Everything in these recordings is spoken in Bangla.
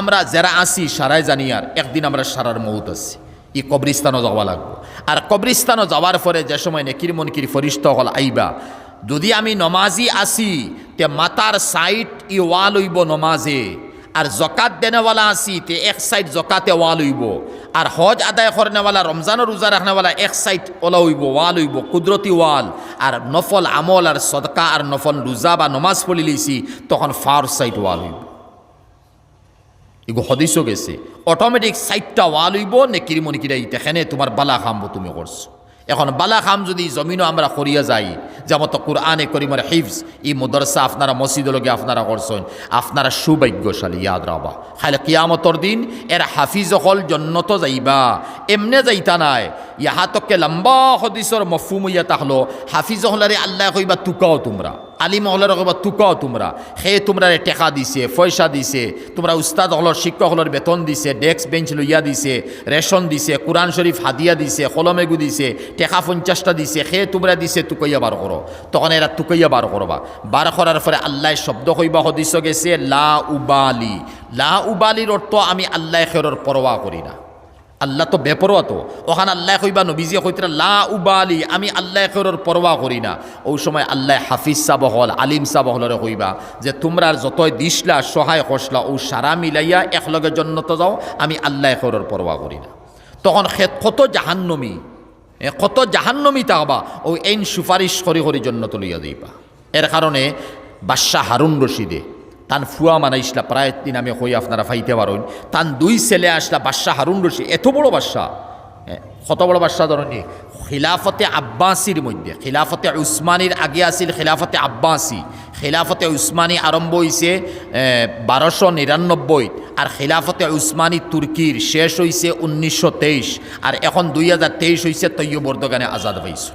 আমরা যারা আসি সারাই জানি আর একদিন আমরা সারার মৌত আছি। ই কবরিস্তানও যাওয়া লাগবো। আর কবরিস্তানও যাওয়ার পরে যে সময় নেকির মনকির ফরিস্ত হল আইবা। যদি আমি নমাজি আসি তে মাতার সাইট ই ওয়াল হইব নমাজে। আর জকাত দেনেওয়ালা আসি তে এক সাইড জকাতে ওয়াল হইব। আর হজ আদায় করেনেওয়ালা রমজানও রোজা রাখনেওয়ালা এক সাইড ওলা হইব, ওয়াল হইব, কুদরতি ওয়াল। আর নফল আমল আর সদকা আর নফল রোজা বা নমাজ পড়ি লিছি তখন ফার সাইড ওয়াল হইব। এগো হদিসও গেছে। অটোমেটিক সাইটটা ওয়াল হইব নে কিরিমনি কিরাই তেখানে তোমার বালা খামবো তুমি করছ। এখন বালা খাম যদি জমিনও আমরা করিয়া যাই যেমন তো কোরআনে করিমার হিফস ই মদরসা আপনারা মসজিদ লগে আপনারা করছেন, আপনারা সৌভাগ্যশালী, ইয়াদ রাবা। খাইলে কিয়ামতর দিন এর হাফিজ হল, জন্নত যাইবা। এমনে যাইতা নাই, ইহাতকে লম্বা হদিসর মফুম ইয়া তাহলো হাফিজ হলারে আল্লাহ কইবা, তুকাও তোমরা। আলিম হলের কইবা তুকাও তোমরা সে তোমরা টেকা দিছে পয়সা দিছে তোমরা উস্তাদ হলর শিক্ষক হলর বেতন দিছে ডেস্ক বেঞ্চ লইয়া দিছে রেশন দিছে কোরআন শরীফ হাদিয়া দিছে, কলমেগু দিছে, টেকা পঞ্চাশটা দিছে সে তোমরা দিছে তুকইয়া বার করো তখন এরা তুকইয়া বার করবা বার করার পরে আল্লাহ শব্দ কইবা হদিস গেছে, লা উবালি। লা উবালির অর্থ আমি আল্লাহ খেরর পরোয়া করি না। আল্লাহ তো বেপরোয়া তো ওখানে আল্লাহ কইবা নবীজিয়ে কইতরা লা উবালি আমি আল্লাহ খেরর পরোয়া করি না। ওই সময় আল্লাহ হাফিজ সাব হল, আলিম সাব হলরে কইবা, যে তোমরা যতই দিসলা, সহায় কষলা ও সারা মিলাইয়া একলগে জন্নত যাও, আমি আল্লাহ খেরর পরোয়া করি না। তখন খে- কত জাহান্নমি কত জাহান্নমি তাহবা ও এইন সুপারিশ করি করি জন্নত লইয়া দিবা এর কারণে বাদশাহ হারুন রশিদে তান ফুয়া মানাইসলা প্রায় দিন আমি কই আপনারা ফাইতে পারেন। তান দুই ছেলে আসলা, বাদশাহ হারুন রশিদ, এত বড় বাদশাহ। কত বড় বাদশাহ ধরনি? খিলাফতে আব্বাসির মধ্যে, খিলাফতে উসমানির আগে আছিল খিলাফতে আব্বাসি। খিলাফতে উসমানী আরম্ভ হয়েছে বারোশো নিরানব্বই। আর খিলাফতে উসমানী তুর্কির, শেষ হয়েছে উনিশশো তেইশ। আর এখন দুই হাজার তেইশ হয়েছে তৈয়বর্দগানে আজাদ হয়েছে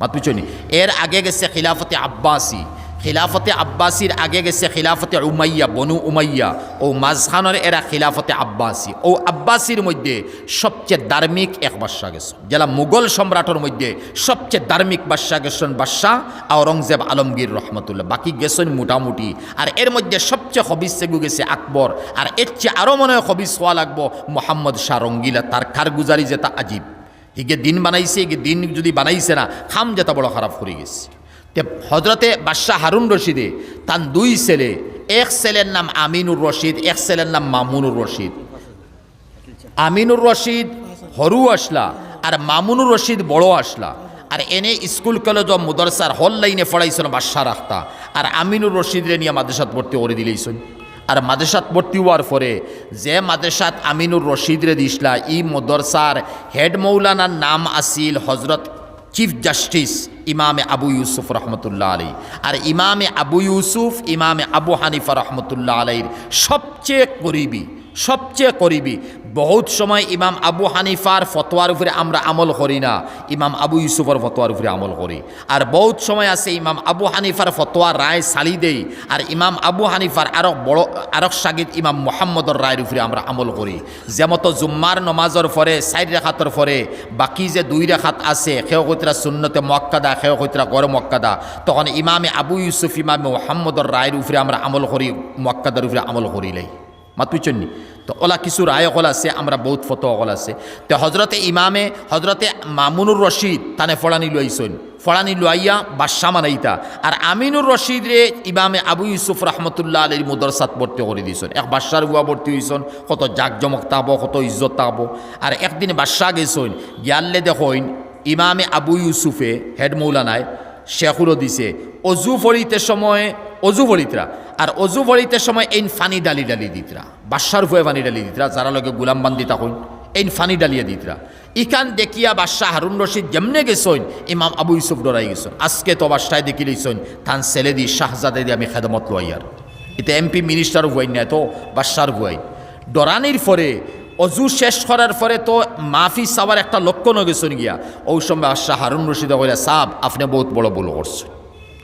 মাতুচনি এর আগে গেছে খিলাফতে আব্বাসি। খিলাফতে আব্বাসির আগে গেছে খিলাফতে উমাইয়া, বনু উমাইয়া। ও মাঝখানের এরা খিলাফতে আব্বাসি। ও আব্বাসির মধ্যে সবচেয়ে ধার্মিক এক বাদশাহ গেছে যেটা মুঘল সম্রাটের মধ্যে সবচেয়ে ধার্মিক বাদশাহ গেছেন বাদশাহ আওরঙ্গজেব আলমগীর রহমতুল্লাহ বাকি গেছেন মোটামুটি। আর এর মধ্যে সবচেয়ে হবিস সেগু গেছে আকবর আর এর চেয়ে আরও মনে হয় হবিস হওয়া লাগবো মোহাম্মদ শাহ রঙ্গিলা তার কারগুজারি যেটা আজীব। হিগে দিন বানাইছে, হিগে দিন যদি বানাইছে না, খাম যেটা বড় খারাপ করে গেছে। তে হজরতে বাদশাহ হারুন রশিদে, তার দুই ছেলে, এক ছেলের নাম আমিনুর রশিদ, এক ছেলের নাম মামুনুর রশিদ। আমিনুর রশিদ হরু আসলা, আর মামুনুর রশিদ বড় আসলা। আর এনে স্কুল, কলেজ ও মুদরসার হল লাইনে পড়াইছেন বাদশাহ রাখতা। আর আমিনুর রশিদরে নিয়ে মাদ্রাসাত ভর্তি করে দিলেইছেন। আর মাদ্রাসাত ভর্তি হওয়ার পরে যে মাদ্রাসাত আমিনুর রশিদরে দিসলা, ই মদরসার হেড মৌলানার নাম আসিল হজরত চিফ জাস্টিস ইমামে আবু ইউসুফ রহমতুল্লাহ আলী আর ইমামে আবু ইউসুফ ইমামে আবু হানিফা রহমতুল্লাহ আলাইর সবচেয়ে করিবি সবচেয়ে করিবি বহুত সময় ইমাম আবু হানিফার ফতোয়ার উপরে আমরা আমল করি না। ইমাম আবু ইউসুফের ফতোয়ার উপরে আমল করি। আর বহুত সময় আছে ইমাম আবু হানিফার ফতোয়ার রায় সালি দেই। আর ইমাম আবু হানিফার আরও বড় আরক সাগিদ ইমাম মোহাম্মদর রায়ের উপরে আমরা আমল করি। যেমতো জুম্মার নমাজর পরে সাইড রেখাতর পরে, বাকি যে দুই রেখাত আছে সেও কৈতরা সুন্নতে মক্কাদা সেও কৈতরা গড় মক্কাদা তখন ইমামে আবু ইউসুফ, ইমামে মোহাম্মদর রায়ের উপরে আমরা আমল করি মক্কাদার উপরে আমল করিলেই মাতুচন্নি তো ওলা কিছু রায় অকল আছে, আমরা বহুত ফটো অকল আছে। তো হজরতে ইমামে, হজরতে মামুনুর রশিদ তানে ফড়ানি লইছন। ফড়ানি লইয়া বাদশাহ মানাইতা। আর আমিনুর রশিদ রে ইমামে আবু ইউসুফ রহমতুল্লাহ আলীর মুদরসাত ভর্তি করে দিয়েছেন এক বাদশার বুয়া ভর্তি হয়েছেন কত জাকজমক তাব, কত ইজ্জত তাব। আর একদিন বাদশাহ গেছেন, গিয়াল্লে দেখইন ইমামে আবু ইউসুফে হেড মৌলানায় শেখুরও দিছে। অজু ফরিতে সময় অজু ফরিতরা আর অজু ফরিতে সময় এই ফানি ডালি ডালি দিতরা। বাদশার ভুয়ে ফানি ডালি দিতরা যারা লগে গুলাম বান্দি তখন এই ফানি ডালিয়া দিতরা। ইখান দেখিয়া বাদশাহ হারুন রশিদ যেমনে গেছইন, ইমাম আবু ইউসুফ ডরাই গেছেন আজকে তো বাদশায় দেখি লইছইন, তান ছেলে দি শাহজাদে দি আমি খেদমত লইয়ার এটা এমপি মিনিস্টার ভুয়াই না তো বাদশার ভুয়াই ডরানির পরে অজু শেষ করার পরে তো মাফি সাবার একটা লক্ষণ গেছেন গিয়া ওই সময় আশা হারুন রশিদ কইলা, সাব, আপনি বহুত বড় ভুল করছেন।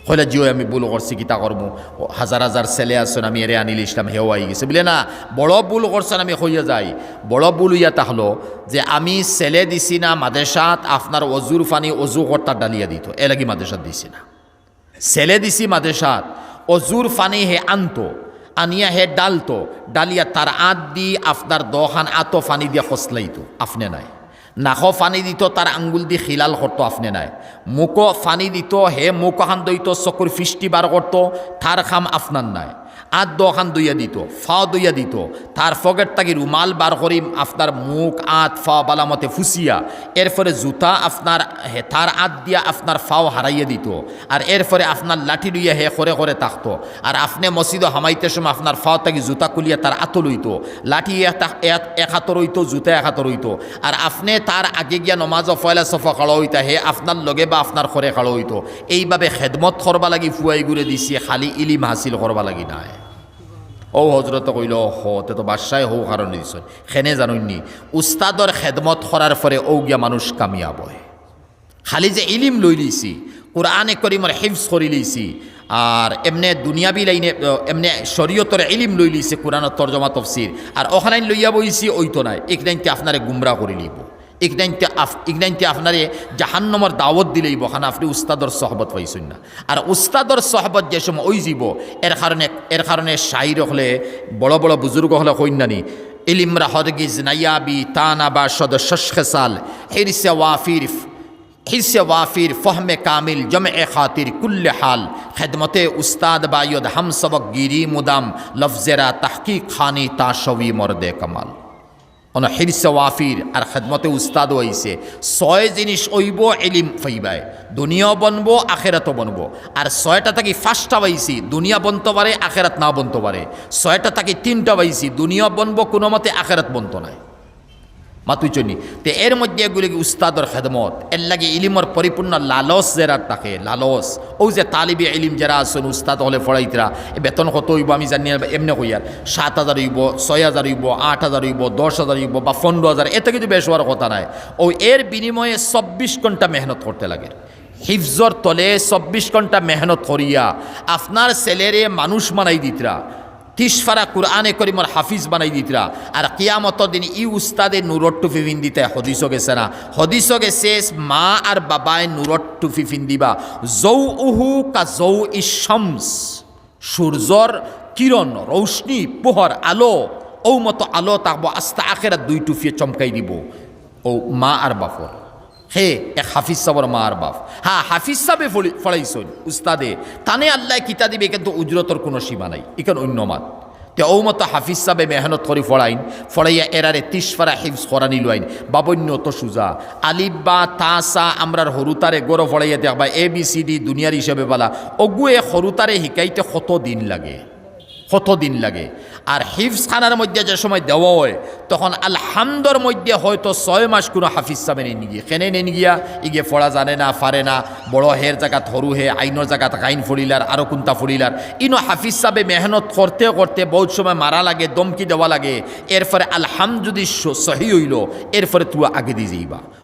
কইলা, জিও, আমি ভুল করছি, কিতা করব? ও, হাজার হাজার ছেলে আছেন, আমি এরে আনিল ইসলাম হেও আই গেছে। বলে না, বড় ভুল করছেন, আমি হইয়া যাই। বড় ভুল ইয়া তাহলো যে, আমি ছেলে দিছি না মাদেশাত আপনার অজুর ফানি অজু কর্তা ডালিয়া দিত। এ লাগি মাদেশাত দিছি না। ছেলে দিছি মাদেশাত অজুর ফানি হে আনতো। আনিয়া হে ডালতো, ডালিয়া তার আঁত দি আপনার দহান আতো ফানি দিয়া খসলাইতো আপনি নাই। নাখ ফানি দিত তার আঙ্গুল দি খিলাল করতো আপনি নাই। মুখো ফানি দিত, হে মুখ হান দইত চকুর ফিষ্টি বার করতো তার খাম আপনার নাই। আত দখান দইয়া দিত, ফা দইয়া দিত। তার ফকেট তাকি রুমাল বার করি আপনার মুখ, আত, ফা, বালামতে ফুসিয়া। এরপরে জুতা আপনার তার আত দিয়া আপনার ফাও হারাইয়া দিত। আর এরপরে আপনার লাঠি লইয়া হে করে করে থাকতো আর আপনি মসজিদ হামাইতে সময় আপনার ফাও তাকি জুতা কুলিয়া তার আতো লইতো। লাঠি এক- হাতর হইতো জুতা এক হাতর হইতো আর আপনি তার আগে গিয়া নমাজ ফয়লা সফা খাড়ো হইতা হে, আপনার লগে বা আপনার খরে খাড়ো হইতো। এইভাবে খেদমত করবা লাগি ফুয়াই ঘুরে দিছি, খালি ইলিম হাসিল করবা লাগি নাই। ও হজরত কইল হ তে তো বাদশাহ হৌ কারণে দিছ খেনে জানুননি উস্তাদর খেদমত করার পরে ও গিয়া মানুষ কামিয়াব খালি যে ইলিম লই লইছি কোরআনে করিমর হিফজ করে লইছি আর এমনে দুনিয়াবি লাইনে এমনে শরীয়তর ইলিম লই লইছে কোরআনের তর্জমা তফসির আর ওখানে লইয়া বইছি ওই তো নাই। এক একদিনতে আপনারে গুমরা করে লিব একদিনতে একদিনতে আপনারে জাহান্নমর দাওয়াত দিলেই বখান আপনি উস্তাদর সহবত পাইছেন না। আর উস্তাদর সহবত যে সময় ওই যাব এর কারণে এর কারণে শাইর হলে, বড় বড় বুজুর্গ হলে কইনানি ইলিমরা হরগিজ নাইয়াবি তানা বা সদ শশখেসাল হিরসে ওয়াফির হিসে ওয়াফির ফহমে কামিল জমে খাতির কুল্লে হাল, খেদমতে উস্তাদ বায়দ হাম সবক গিরি মুদাম, লফজেরা তাহকিক খানি তাশবি মর্দে কামাল। অন হিরস ওয়াফির আর খেদমতে উস্তাদ হইছে। ছয় জিনিস ওইব এলিম ফাইবায়। দুনিয়াও বনবো, আখেরাতও বনবো। আর ছয়টা থাকি ফার্স্টটা পাইছি দুনিয়া বনতে পারে, আখেরাত না বনতে পারে। ছয়টা থাকি তিনটা পাইছি দুনিয়া বনবো, কোনো মতে আখেরাত বনতো নাই। মাতুই চনি তে এর মধ্যে এগুলি উস্তাদর খেদমত। এর লাগে ইলিমর পরিপূর্ণ লালস যারা থাকে লালস ও যে তালিবে ইলিম যারা আছেন উস্তাদ হলে ফড়াইতরা বেতন কত হইব আমি জানি এমনি কইয়ার সাত হাজার হইব, ছয় হাজার হইব আট হাজার হইব দশ হাজার হইব বা পনেরো হাজার এতে কিন্তু বেশ হওয়ার কথা নাই। ও এর বিনিময়ে চব্বিশ ঘণ্টা মেহনত করতে লাগে। হিফজর তলে চব্বিশ ঘণ্টা মেহনত করিয়া, আপনার ছেলেরে মানুষ মানাই দিতরা তিসফারা কুরআনে করিমর হাফিজ বানাই দিতরা। আর কিয়ামত দিন ই উস্তাদে নুরট টুফি ফিন্দিতে হদিস গেছে না। হদিস গেছে, মা আর বাবায় নুরট টুফি ফিন্দিবা জৌ উহু কা জৌ ইশামস সূর্যর কিরণ, রৌশনি, পোহর, আলো ও মতো আলো তাকবো আস্তা আখেরা দুই টুফিয়ে চমকাই দিব। ও মা আর বাপর। হে এক হাফিজ সাবর মা আর বাপ। হ্যাঁ হাফিজ সাবে ফড়াইছন উস্তাদে, তানে আল্লাহ কিতা দিবে, কিন্তু উজরতর কোনো সীমা নাই। ইকান অন্য মাত। তে ও মতো হাফিজ সাবে মেহনত করে ফড়াইন ফড়াইয়া এরারে তিসফারা হিফজ করানি লইন। বাবন্য তো সুজা। আলিব বা তাসা আমরার হরুতারে গরো ফড়াইয়া দেখবা এ বি সি ডি দুনিয়ার হিসাবে বলা। অগুয়ে হরুতারে শিকাইতে কত দিন লাগে? কত দিন লাগে? আর হিফজ খানার মধ্যে যে সময় দেওয়া হয়, তখন আলহামদর মধ্যে হয়তো ছয় মাস কোনো হাফিজ সাবে নেই গিয়ে খেনে নেন গিয়া ইগে ফড়া জানে না, ফারে না, বড় হের জায়গাত সরু হে আইনের জায়গাত আইন ফড়িলার আরও কোনটা ফড়িলার ইনো হাফিজ সাবে মেহনত করতে করতে বহুত সময় মারা লাগে, দমকি দেওয়া লাগে। এরপরে আলহাম যদি সহি হইল, এরপরে তুই আগে দিয়ে যাইবা।